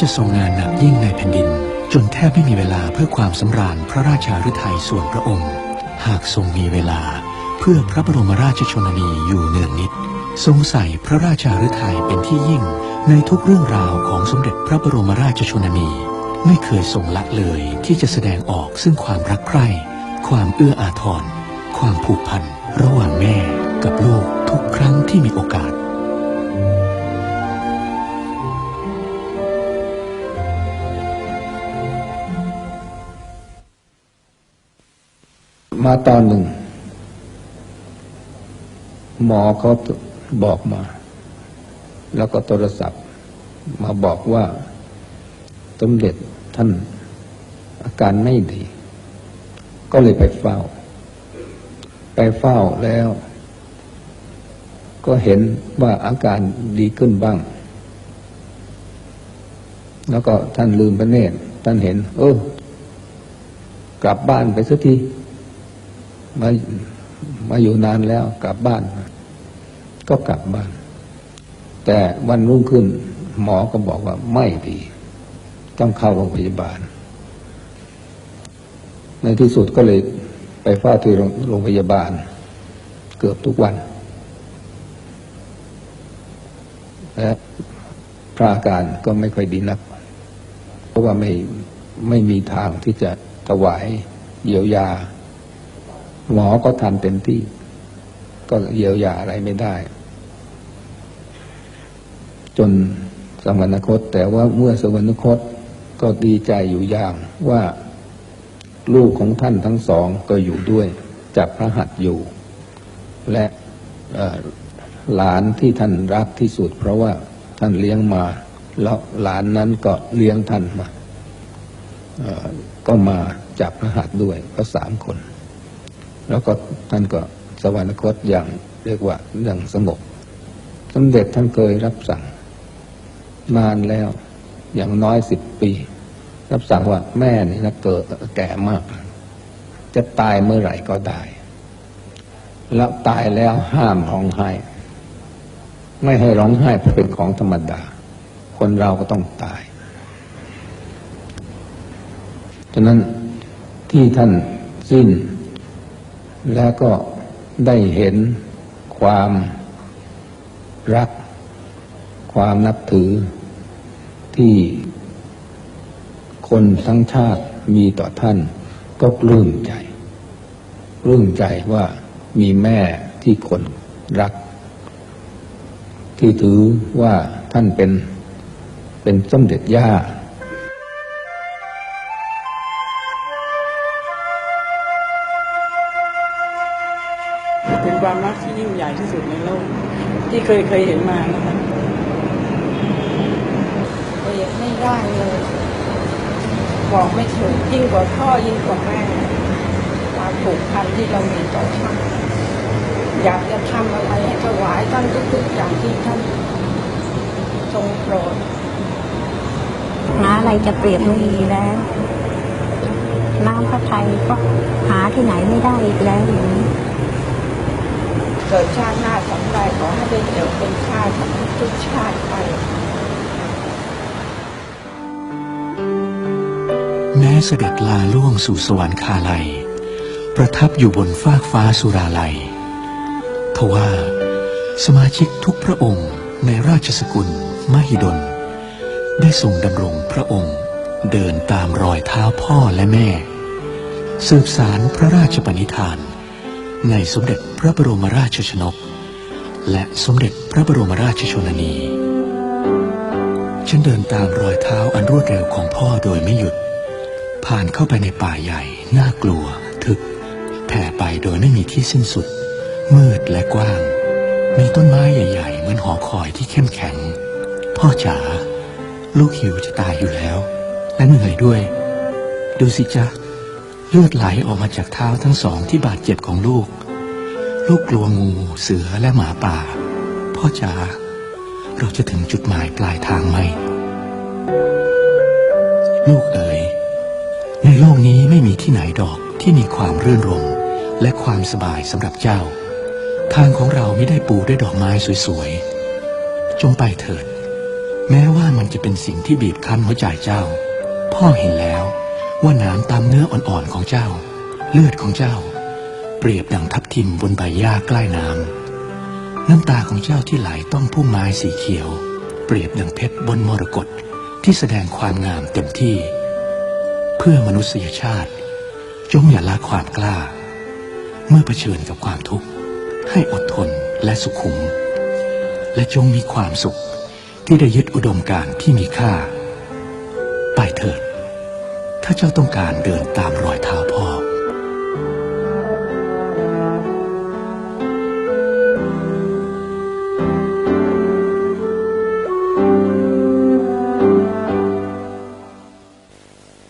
จะทรงงานหนักยิ่งในแผ่นดิน จนแทบไม่มีเวลาเพื่อความสำราญพระราชาฤทัยส่วนพระองค์ หากทรงมีเวลา เพื่อพระบรมราชชนนีอยู่เนืองนิด ทรงใส่พระราชาฤทัยเป็นที่ยิ่ง ในทุกเรื่องราวของสมเด็จพระบรมราชชนนี ไม่เคยทรงละเลยที่จะแสดงออกซึ่งความรักใคร่ ความเอื้ออาทรความผูกพันระหว่างแม่กับลูกทุกครั้งที่มีโอกาส มาตอนหนึ่ง หมอเขาบอกมา แล้วก็โทรศัพท์ มาบอกว่าสมเด็จท่านอาการไม่ดี ก็เลยไปเฝ้า ไปเฝ้าแล้ว ก็เห็นว่าอาการดีขึ้นบ้าง แล้วก็ท่านลืมพระเนตรท่านเห็น เออกลับบ้านไปสักที มามาอยู่นานแล้วกลับบ้าน ก็กลับบ้าน แต่วันรุ่งขึ้น หมอก็บอกว่าไม่ดี ต้องเข้าโรงพยาบาล ในที่สุดก็เลยไปเฝ้าที่โรงโรงพยาบาล เกือบทุกวันและพระอาการก็ไม่ค่อยดีนัก เพราะว่าไม่ไม่มีทางที่จะถวายเยียวยา หมอก็ทำเต็มที่ ก็เยียวยาอะไรไม่ได้ จนสวรรคต แต่ว่าเมื่อสวรรคตก็ดีใจอยู่อย่างว่าลูกของท่านทั้งสองก็อยู่ด้วย จับพระหัตถ์อยู่ และหลานที่ท่านรักที่สุด เพราะว่าท่านเลี้ยงมา แล้วหลานนั้นก็เลี้ยงท่านมาก็มาจับพระหัตถ์ด้วยก็สามคน แล้วก็ท่านก็สวรรคตอย่างเรียกว่าอย่างสงบสมเด็จท่านเคยรับสั่งนานแล้วอย่างน้อยสิบปี รับสั่งว่าแม่นี่นะเกิดแก่มาก จะตายเมื่อไหร่ก็ได้ แล้วตายแล้วห้ามร้องไห้ ไม่ให้ร้องไห้เพราะเป็นของธรรมดา คนเราก็ต้องตายฉะนั้นที่ท่านสิ้น แล้วก็ได้เห็นความรัก ความนับถือที่คนทั้งชาติมีต่อท่านก็ปลื้มใจปลื้มใจว่ามีแม่ที่คนรัก ที่ถือว่าท่านเป็นเป็นสมเด็จย่า ความรักที่ยิ่งใหญ่ที่สุดในโลก ที่เคยเคยเห็นมานะคะเปรียบไม่ได้เลยบอกไม่ถูกยิ่งกว่าพ่อยิ่งกว่าแม่ความผูกพันที่เรามีต่อท่านอยากจะทำอะไรให้ถวายท่านทุกๆอย่างที่ท่านทรงโปรดหาอะไรจะเปรียบไม่ดีแล้วน้ำพระทัยก็หาที่ไหนไม่ได้อีกแล้วอย่างนี้ เกิดชาติหน้าสำไรขอให้ได้เกิดเป็นชาติทุกชาติไป แม้เสด็จลาล่วงสู่สวรรคาลัย ประทับอยู่บนฟากฟ้าสุราลัยทว่าสมาชิกทุกพระองค์ในราชสกุล มหิดล ได้ทรงดำรงพระองค์เดินตามรอยเท้าพ่อและแม่ สืบสารพระราชปณิธาน ในสมเด็จพระบรมราชชนก และสมเด็จพระบรมราชชนนี ฉันเดินตามรอยเท้าอันรวดเร็วของพ่อโดยไม่หยุด ผ่านเข้าไปในป่าใหญ่ น่ากลัว ทึบแผ่ไปโดยไม่มีที่สิ้นสุด มืดและกว้าง มีต้นไม้ใหญ่ๆเหมือนหอคอยที่เข้มแข็ง พ่อจ๋าลูกหิวจะตายอยู่แล้ว และเหนื่อยด้วย ดูสิจ๊ะ เลือดไหลออกมาจากเท้าทั้งสองที่บาดเจ็บของลูก ลูกกลัวงูเสือและหมาป่า พ่อจ๋าเราจะถึงจุดหมายปลายทางไหม ลูกเอ๋ยในโลกนี้ไม่มีที่ไหนดอกที่มีความรื่นรมและความสบายสำหรับเจ้า ทางของเราไม่ได้ปูด้วยดอกไม้สวยๆ จงไปเถิด แม้ว่ามันจะเป็นสิ่งที่บีบคั้นหัวใจเจ้า พ่อเห็นแล้ว ว่าน้ำตามเนื้ออ่อนๆของเจ้า เลือดของเจ้า เปรียบดังทับทิมบนใบหญ้าใกล้น้ำน้ำตาของเจ้าที่ไหลต้องพุ่มไม้สีเขียว เปรียบดังเพชรบนมรกตที่แสดงความงามเต็มที่ เพื่อมนุษยชาติ จงอย่าละความกล้า เมื่อเผชิญกับความทุกข์ ให้อดทนและสุขุม และจงมีความสุขที่ได้ยึดอุดมการที่มีค่า ไปเถิด ถ้าเจ้าต้องการเดินตามรอยเท้าพ่อ